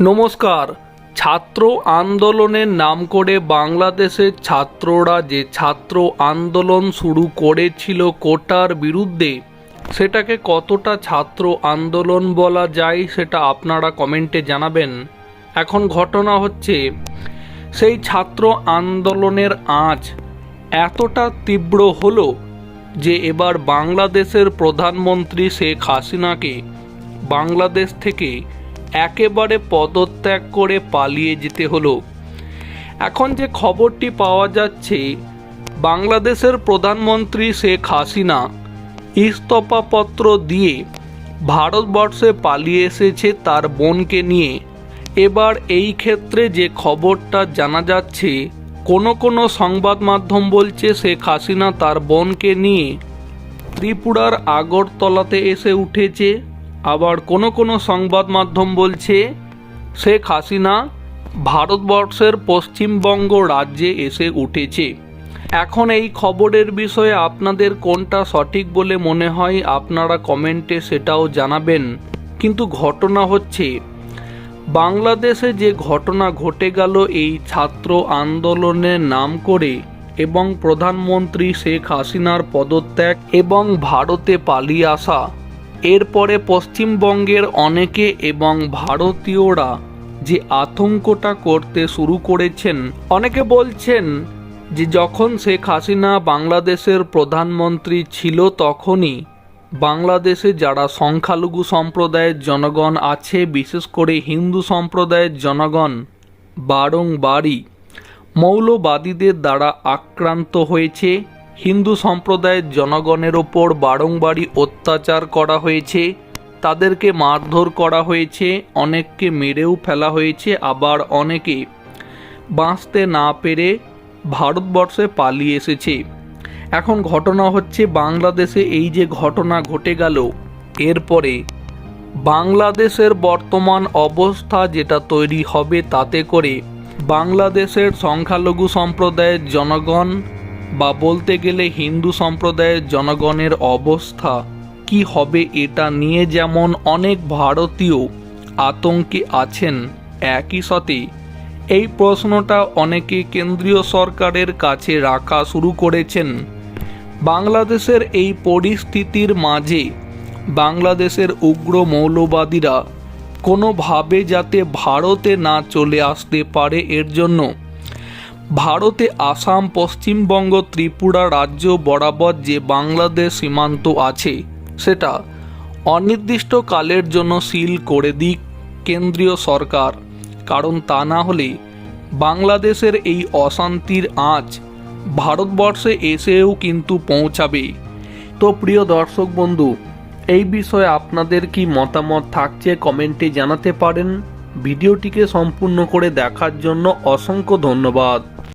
নমস্কার। ছাত্র আন্দোলনের নাম করে বাংলাদেশের ছাত্ররা যে ছাত্র আন্দোলন শুরু করেছিল কোটার বিরুদ্ধে, সেটাকে কতটা ছাত্র আন্দোলন বলা যায় সেটা আপনারা কমেন্টে জানাবেন। এখন ঘটনা হচ্ছে, সেই ছাত্র আন্দোলনের আঁচ এতটা তীব্র হলো যে এবার বাংলাদেশের প্রধানমন্ত্রী শেখ হাসিনাকে বাংলাদেশ থেকে একেবারে পদত্যাগ করে পালিয়ে যেতে হলো। এখন যে খবরটি পাওয়া যাচ্ছে, বাংলাদেশের প্রধানমন্ত্রী শেখ হাসিনা ইস্তফাপত্র দিয়ে ভারতবর্ষে পালিয়ে এসেছে তার বোনকে নিয়ে। এবার এই ক্ষেত্রে যে খবরটা জানা যাচ্ছে, কোনো কোনো সংবাদ মাধ্যম বলছে শেখ হাসিনা তার বোনকে নিয়ে ত্রিপুরার আগরতলাতে এসে উঠেছে। আবার কোনো কোনো সংবাদ মাধ্যম বলছে, শেখ হাসিনা ভারতবর্ষের পশ্চিমবঙ্গ রাজ্যে এসে উঠেছে। এখন এই খবরের বিষয়ে আপনাদের কোনটা সঠিক বলে মনে হয় আপনারা কমেন্টে সেটাও জানাবেন। কিন্তু ঘটনা হচ্ছে, বাংলাদেশে যে ঘটনা ঘটে গেল এই ছাত্র আন্দোলনের নাম করে এবং প্রধানমন্ত্রী শেখ হাসিনার পদত্যাগ এবং ভারতে পালিয়ে আসা এরপরে পশ্চিমবঙ্গের অনেকে এবং ভারতীয়রা যে আতঙ্কটা করতে শুরু করেছেন, অনেকে বলছেন যে যখন শেখ হাসিনা বাংলাদেশের প্রধানমন্ত্রী ছিল তখনই বাংলাদেশে যারা সংখ্যালঘু সম্প্রদায়ের জনগণ আছে, বিশেষ করে হিন্দু সম্প্রদায়ের জনগণ বারংবারই মৌলবাদীদের দ্বারা আক্রান্ত হয়েছে। হিন্দু সম্প্রদায়ের জনগণের ওপর বারংবারই অত্যাচার করা হয়েছে, তাদেরকে মারধর করা হয়েছে, অনেককে মেরেও ফেলা হয়েছে, আবার অনেকে বাঁচতে না পেরে ভারতবর্ষে পালিয়ে এসেছে। এখন ঘটনা হচ্ছে বাংলাদেশে এই যে ঘটনা ঘটে গেল, এরপরে বাংলাদেশের বর্তমান অবস্থা যেটা তৈরি হবে তাতে করে বাংলাদেশের সংখ্যালঘু সম্প্রদায়ের জনগণ বা বলতে গেলে হিন্দু সম্প্রদায়ের জনগণের অবস্থা কি হবে এটা নিয়ে যেমন অনেক ভারতীয় আতঙ্কে আছেন, একই সাথে এই প্রশ্নটা অনেকে কেন্দ্রীয় সরকারের কাছে রাখা শুরু করেছেন। বাংলাদেশের এই পরিস্থিতির মাঝে বাংলাদেশের উগ্র মৌলবাদীরা কোনোভাবে যাতে ভারতে না চলে আসতে পারে এর জন্য ভারতে আসাম, পশ্চিমবঙ্গ, ত্রিপুরা রাজ্য বরাবর যে বাংলাদেশ সীমান্ত আছে, সেটা অনির্দিষ্টকালের জন্য সিল করে দিক কেন্দ্রীয় সরকার। কারণ তা না হলে বাংলাদেশের এই অশান্তির আঁচ ভারতবর্ষে এসেও কিন্তু পৌঁছাবে। তো প্রিয় দর্শক বন্ধু, এই বিষয়ে আপনাদের কি মতামত থাকছে কমেন্টে জানাতে পারেন। ভিডিওটিকে সম্পূর্ণ করে দেখার জন্য অসংখ্য ধন্যবাদ।